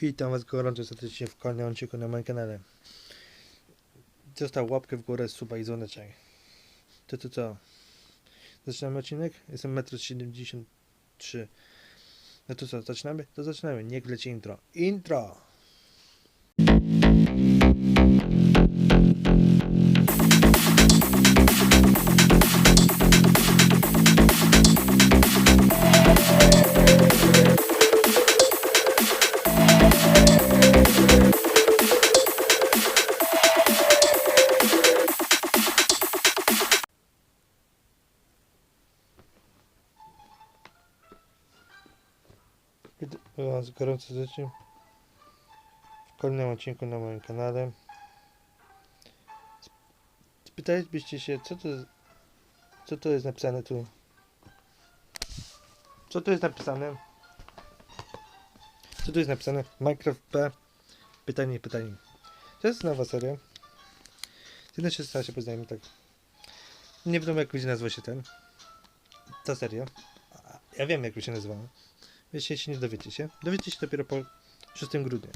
Witam Was gorąco serdecznie w kolejnym odcinku na moim kanale. Został łapkę w górę, suba i dzwoneczek. To to co? Zaczynamy odcinek? Jestem 1,73 m. No to co, zaczynamy? To zaczynamy. Niech leci intro. Intro! Was gorąco w kolejnym odcinku na moim kanale. Spytalibyście się, co to, co to jest napisane tu? Co tu jest napisane? Co tu jest napisane? Minecraft P. Pytanie, pytanie. To jest nowa seria. Z jednej strony się poznajemy tak. Nie wiadomo jak będzie nazywa się ten. Ta seria. Ja wiem jak się nazywa. Wiecie, jeśli nie dowiecie się. Dowiecie się dopiero po 6 grudnia.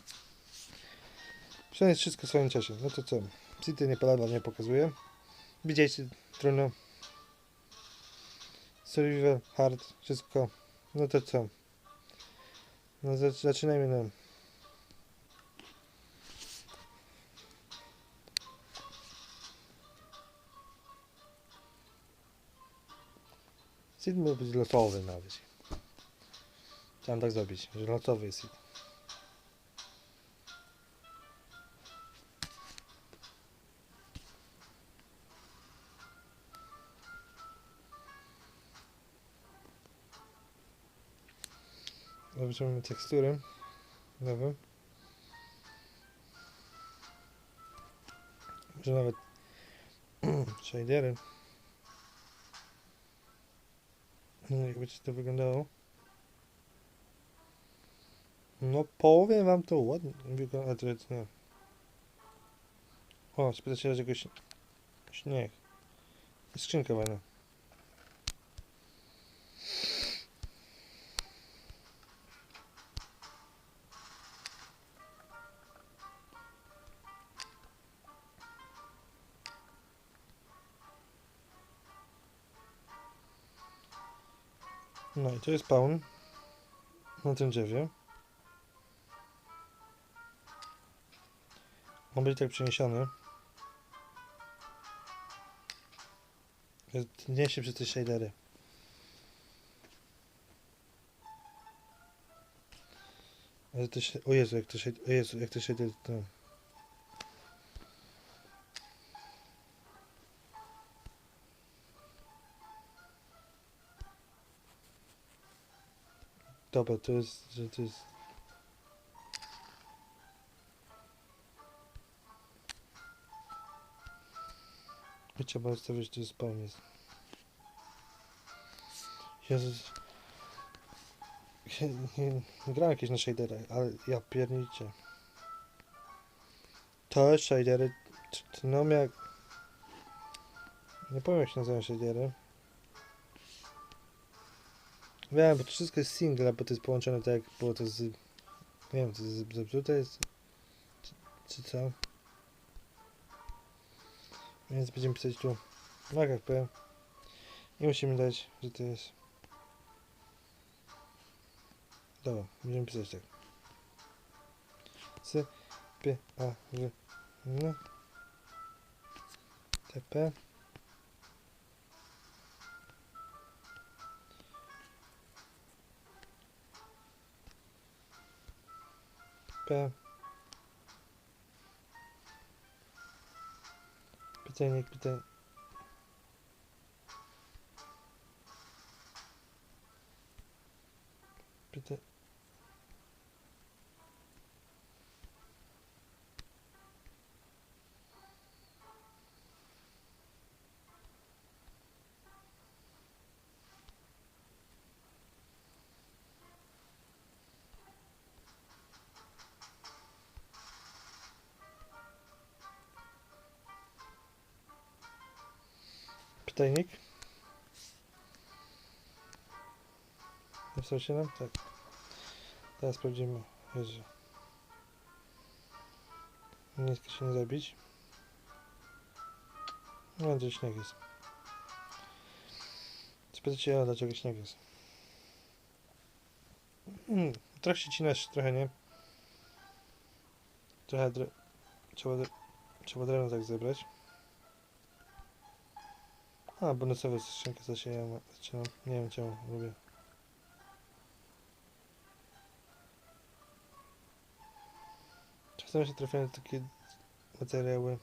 Przynajmniej wszystko w swoim czasie. No to co? City nie pada, nie pokazuje. Widzieliście trudno. Survival, hard, wszystko. No to co? No zac- zaczynajmy no. City mógł być losowy nawet. Chciałem tak zrobić, że losowy jest. Zobaczymy tekstury nowe. Może nawet shadery. Ci to wyglądało. No powiem wam to ładnie wygląda, to jest nie. O, spytać się razie jakoś śnieg. Skrzynka fajna. No i to jest spawn na tym drzewie. Tak przeniesiony. Jest- Nie się przez te shadery. To się, o Jezu, jak to o Jezu, jak to shadery to... Dobra, to jest, to jest... I trzeba ustawić, to jest jest. Jezus. Nie, nie, nie grałem jakieś na shaderach, ale ja piernicie. To shadery. No jak... Nie powiem jak się nazywa shadery. Wiem, bo to wszystko jest single, bo to jest połączone tak jak było to z... Nie wiem, to jest zepsute jest... Czy, czy co? Więc będziemy pisać tu. MacFP i musimy dać, że to jest. Dobra, będziemy pisać tak. C P A W N T P. P Pytanie, pytanie. Pyta... Pytajnik. Napisał się nam? Tak. Teraz sprawdzimy. Jezu. Nie się nie zabić. No, to śnieg jest. Spytacie, a dlaczego śnieg jest? Hmm, trochę się cinasz, trochę nie. Trochę dre... trzeba, dre... trzeba drewno tak zebrać. A, bonusowe skrzynki zaczynam, zaczynam. Nie wiem czemu, lubię. Czasem się trafiają takie materiały.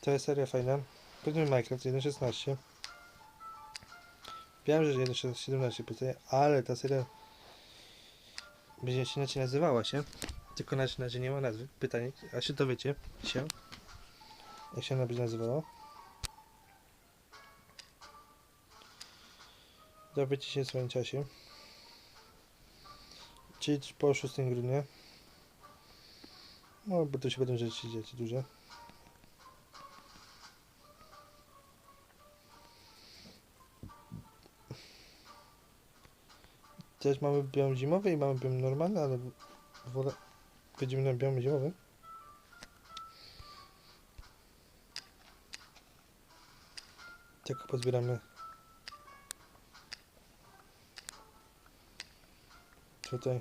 To jest seria fajna. Powiedzmy Minecraft 1.16. Wiem, że 1.17 powstaje, ale ta seria będzie się inaczej nazywała się. Tylko na razie nie ma nazwy. Pytanie, a się dowiecie się, jak się ona będzie nazywała. Dowiecie się w swoim czasie. Czyli po 6 grudnia. No, bo to się będą rzeczy dziać duże. Też mamy biom zimowy i mamy biom normalny, ale wolę... będziemy na biom zimowym. Tylko pozbieramy tutaj.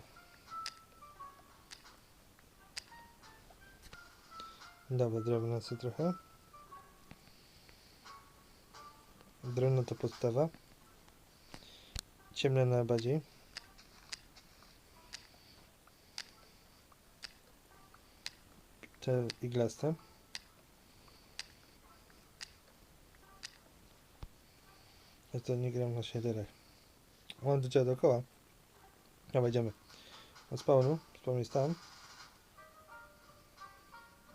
Dobra, drewno sobie trochę. Drewno to podstawa. Ciemne najbardziej. Te iglaste. Ja to nie gram na shaderach. Mam do dookoła. No wejdziemy. Od spawnu. Spawn jest tam.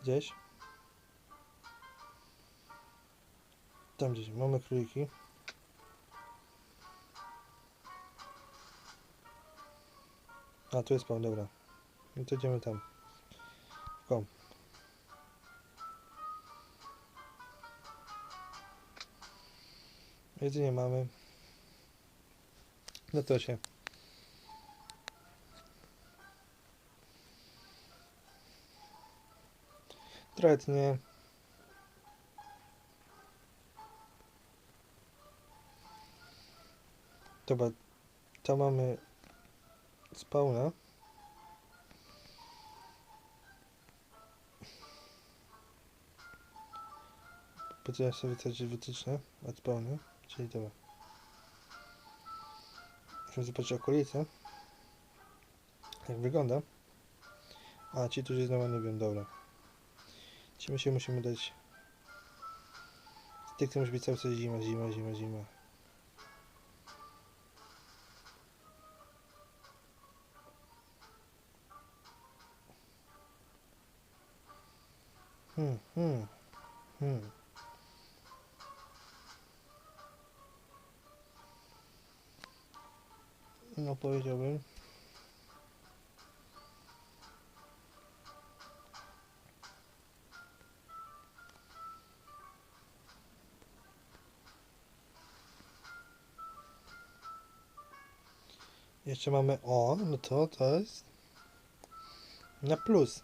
Gdzieś. Tam gdzieś. Mamy króliki. A, tu jest spawn, dobra. No to idziemy tam. Kom. Jedzenie mamy. No to się. Trochę tnie. Dobra, to mamy spawna. Potem sobie wytyczne od spawna, czyli dobra. Musimy zobaczyć okolice. Jak wygląda. A, ci tu znowu nie wiem, dobra. Ci my się musimy dać. Tych to musi być cały czas zima, zima, zima, zima. Hmm, hmm, hmm. No powiedziałbym. Jeszcze mamy o, no to to jest na plus.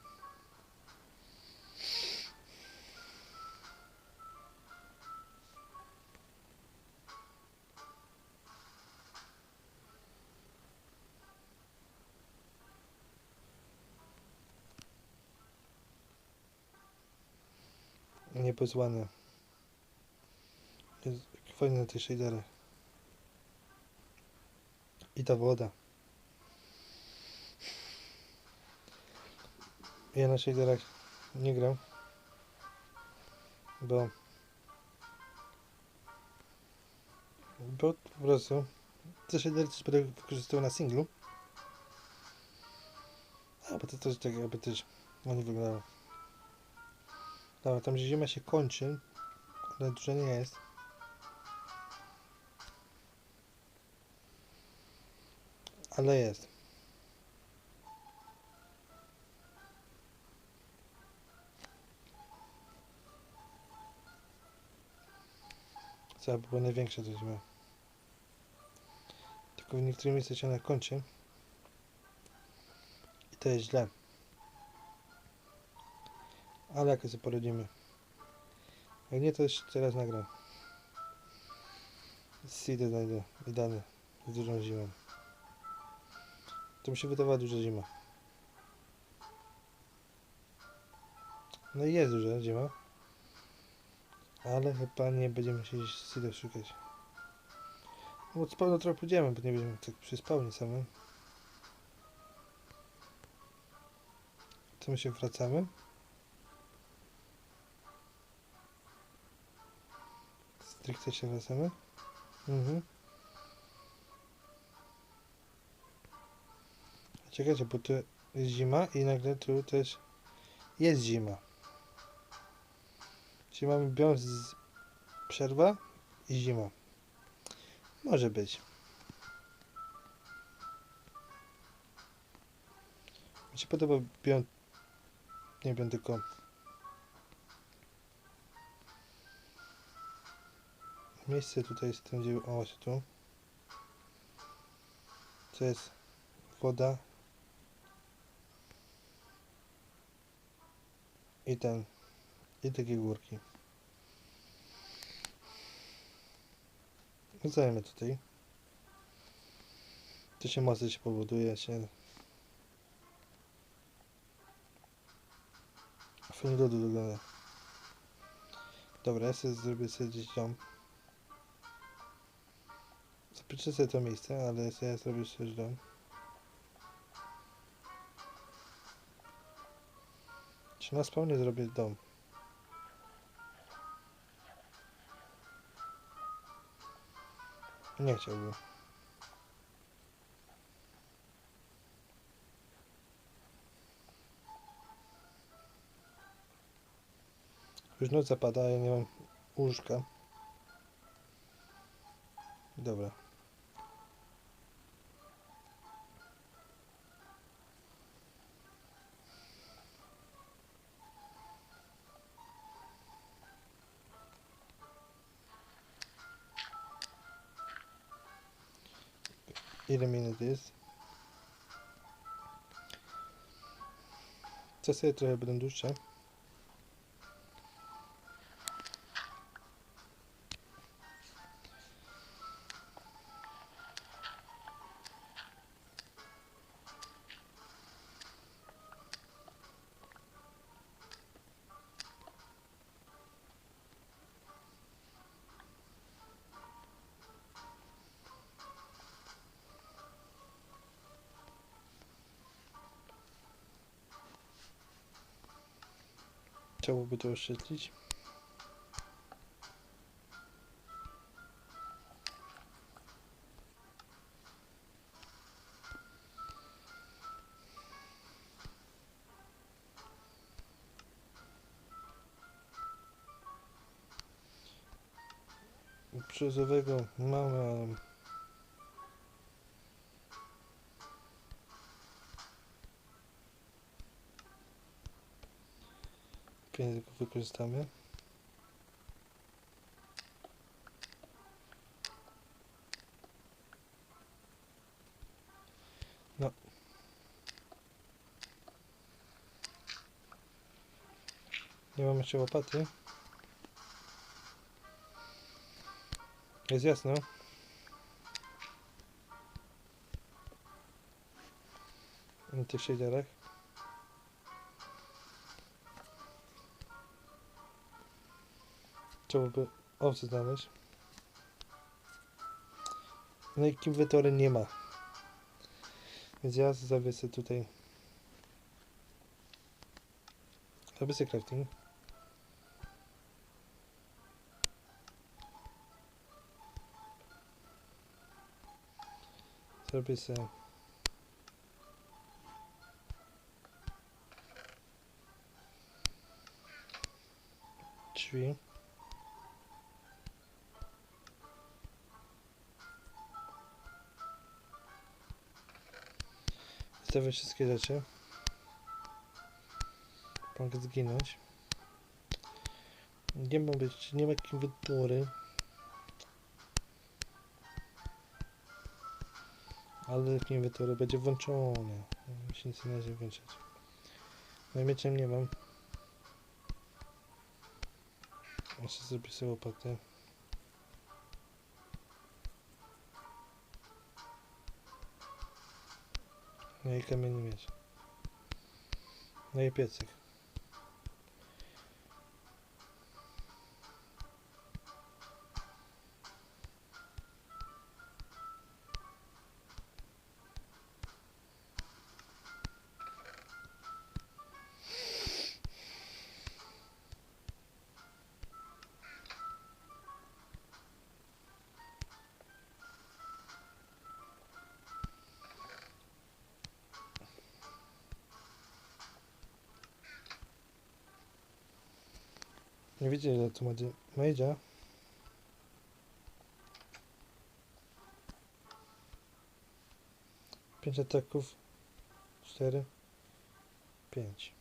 Niepozłane. Jest fajne te shadery. I ta woda. Ja na shaderach nie gram. Bo... Bo po prostu... Te shadery też będę wykorzystywał na singlu. A, bo to też tak jakby też... No nie wyglądało. Dobra, tam gdzie zima się kończy, ale dużo nie jest. Ale jest. Co by było największe to zima. Tylko w niektórych miejscach się ona kończy. I To jest źle. Ale jakoś sobie poradzimy. Jak nie, to już teraz nagram. Seedy znajdę. Idealny. Z dużą zimą. To mi się wydawała duża zima. No i jest duża zima. Ale chyba nie będziemy się Seeda szukać. Bo spawno trochę pójdziemy, bo nie będziemy tak przy spawnie samym. To my się wracamy. Stricte się wracamy. Mhm. Czekajcie, bo tu jest zima i nagle tu też jest zima. Czyli mamy biom z przerwa i zima. Może być. Mi się podoba biom... Nie wiem, tylko... Miejsce tutaj jest tam, gdzie... O, właśnie tu. To jest woda. I ten. I takie górki. Zajmę tutaj. To się mocno się powoduje się. Fajnie lodu wygląda. Dobra, ja sobie zrobię sobie gdzieś. Sobie to miejsce, ale ja zrobię sobie dom. Czy na spawnie zrobię dom? Nie chciałbym. Już noc zapada, ja nie mam łóżka. Dobra. Ile minut jest? Czasy Chciałby to oświetlić. Brzozowego mamy, ale pieniądze go wykorzystamy. No. Nie mam jeszcze łopaty. Jest jasno. Na tych. Trzeba by owce znaleźć. No i inwentory nie ma. Więc ja zawiesę tutaj. Robię sobie crafting. Zrobię sobie drzwi. Zostawię wszystkie rzeczy. Mogę zginąć. Nie ma być, nie ma inwentury. Ale inwentury będzie włączone. Mi się nic nie da zwiększać. No i mieczem nie mam. Muszę zrobić sobie łopatę. No i kamienny miecz. No Nie wiecie ile tu będzie Mejdzia. Pięć ataków. Cztery. Pięć.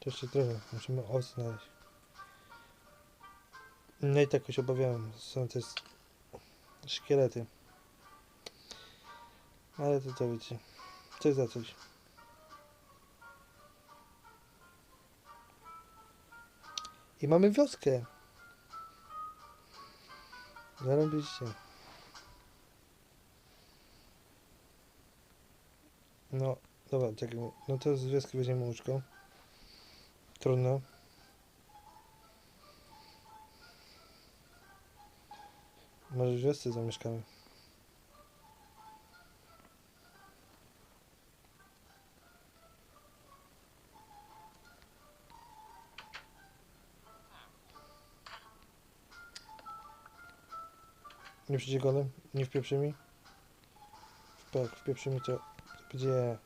To jeszcze trochę. Musimy os znaleźć. No i tak się obawiałem. Są te szkielety. Ale to to wiecie. Coś za coś. I mamy wioskę. Zarobiliście. No, dobra, czekaj. No to z wioski weźmiemy łóżko. Trudno. Może w wiosce zamieszkamy. Nie przyjdzie golem? Nie wpieprzy mi? Tak, wpieprzy mi to... to będzie...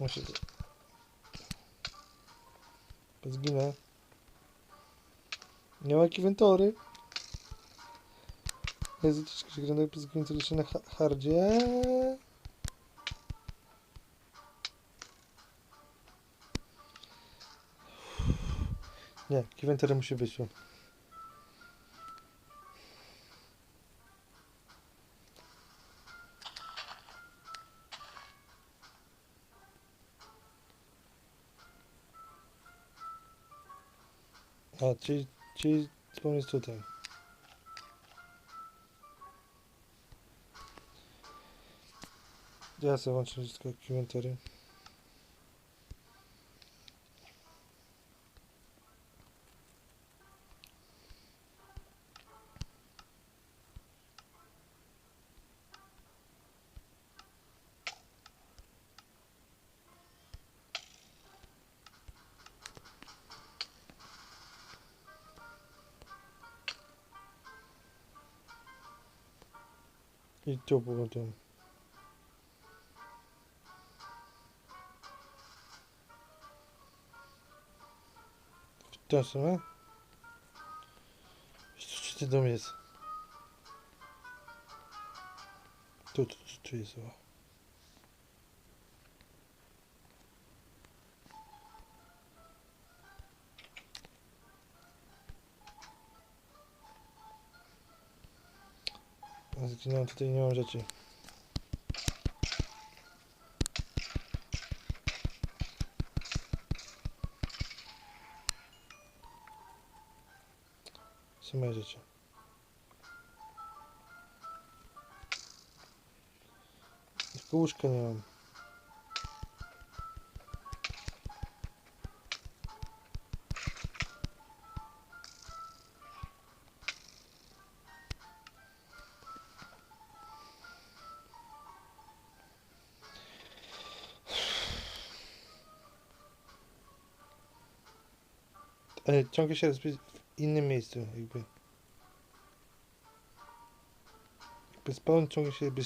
Muszę... Zginę. Nie ma inwentory. Troszkę się bez inwentory jeszcze na ha hardzie. Nie, inwentory musi być tu. A, czyli, czyli pomysł tutaj. Ja sobie włączę wszystko komentarze. I tu W tą stronę? Gdzie ten dom jest? Tu, tu, tu, tu jest. O. Zginąłem, tutaj nie mam rzeczy. Tylko łóżka nie mam. Ale ciągle się rozbi- w innym miejscu, jakby. Jakby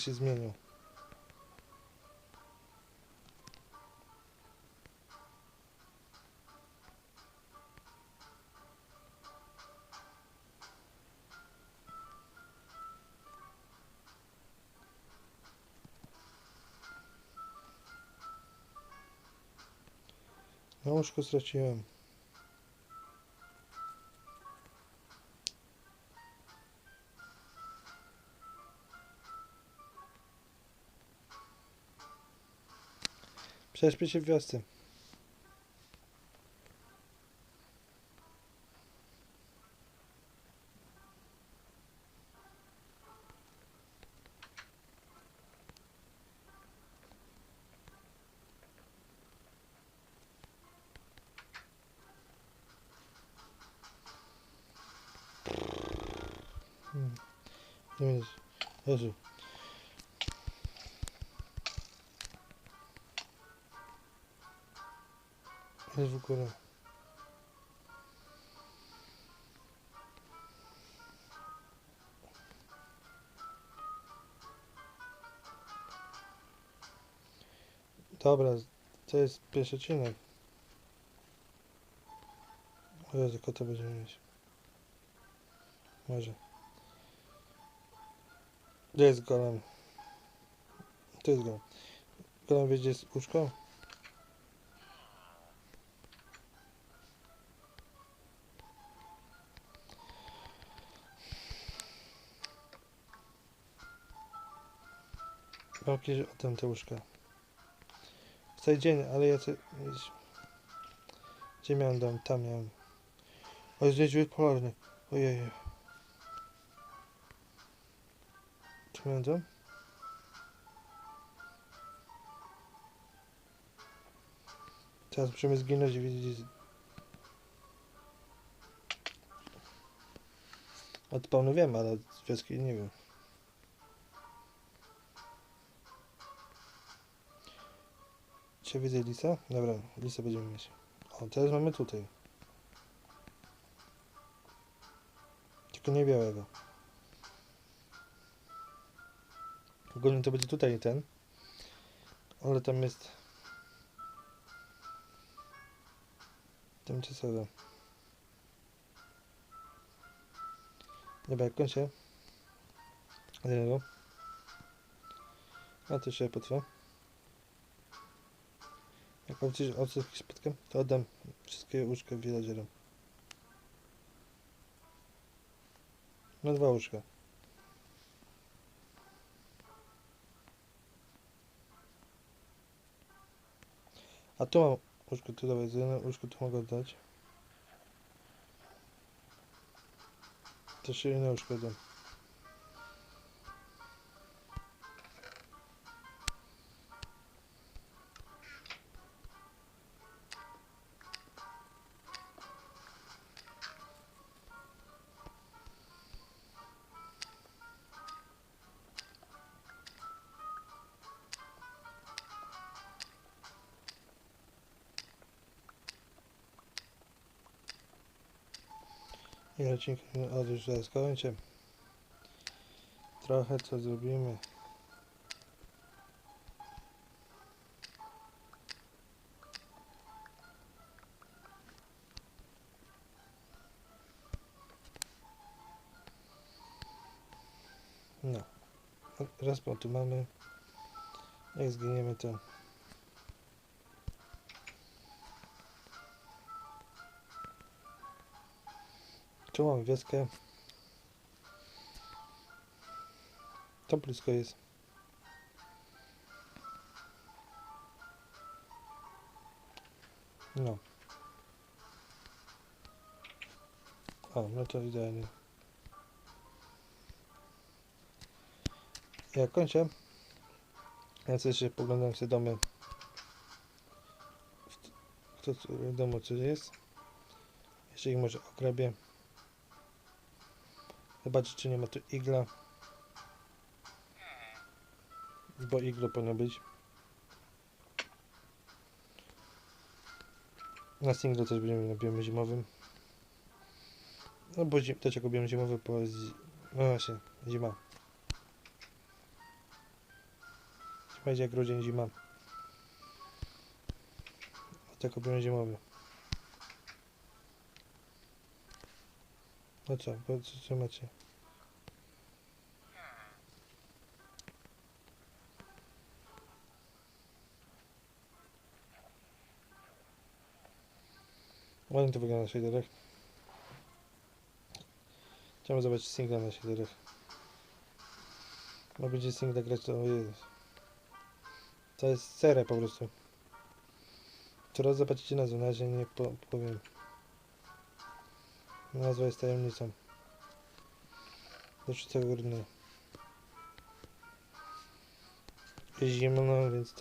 łóżko straciłem. Prześpię się w wiosce. Górę. Dobra, to jest pierwszy odcinek. O Jezu, kota będziemy mieć. Może. Gdzie jest golem? To jest golem. Golem wie, gdzie jest? Kiedyś o tym te łóżka. Cały dzień, ale ja co... Gdzie miałem dom? Tam miałem. O, jest niedźwiedź polarny. Ojej. Czy miałem dom? Teraz musimy zginąć i widzieć... Od spawnu wiem, ale z wioski nie wiem. Czy widzę lisa? Dobra, lisa będziemy mieć. O, teraz mamy tutaj. Tylko nie białego. Ogólnie to będzie tutaj ten. Ale tam jest... Tymczasowe. Dobra, kończę. Jednego. A to się potrwa. Powiedzieć o coś spotkam, to oddam wszystkie łóżka villagerom. No dwa łóżka. A tu mam łóżko, tu dawaj, jedno łóżko tu mogę oddać. To się inne łóżko dam. Odcinek od już zaraz kończę. Trochę co zrobimy. No. Raz po tu mamy. Jak zginiemy to. Tu mam wioskę. To blisko jest. No. O, no to idealnie. Ja kończę. Ja coś się poglądam sobie domy. W domu co jest. Jeszcze ich może ograbię. Zobaczyć czy nie ma tu igla. Bo iglo powinno być. Na singlu też będziemy na biomie zimowym. No bo zim, dlaczego biom zimowy? Bo z... No właśnie, zima. Zima idzie jak grudzień, zima. Dlatego biom zimowy. No co, co, co macie? Ładnie to wygląda na shaderach. Chciałbym zobaczyć singla na shaderach. Ma będzie singla grać to. To jest seria po prostu. Teraz zobaczycie nazwę, na razie nie po, powiem. Nazwa jest tajemnicą. Do 6 grudnia. Zimno, więc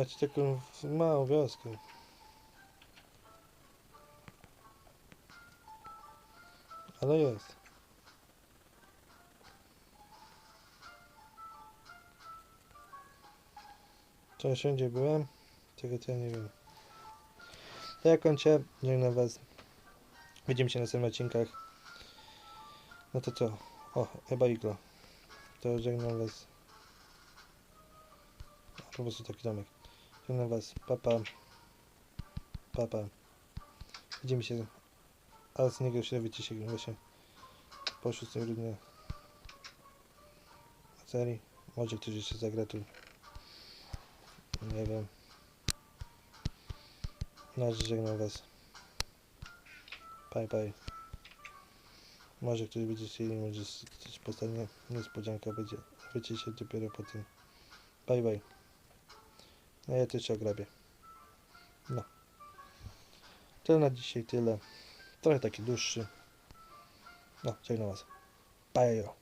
macie taką małą wioskę. Ale jest. Ja wszędzie byłem, tego to ja nie wiem. To ja kończę, żegnam was. Widzimy się na następnych odcinkach. No to co? O, chyba iglo. To żegnam was. Po prostu taki domek. Żegnam was. Papa. Papa. Widzimy się. A z niego się dowiecie się właśnie po 6 grudnia. Serii. Może ktoś jeszcze zagra tu. Nie wiem. Na razie żegnam was. Bye bye. Może ktoś będzie chcieli, może coś postanie niespodzianka będzie. Wiecie się dopiero po tym. Bye bye. No ja też się ograbię. No. To na dzisiaj tyle. Trochę taki dłuższy. No, żegnam was. Bye.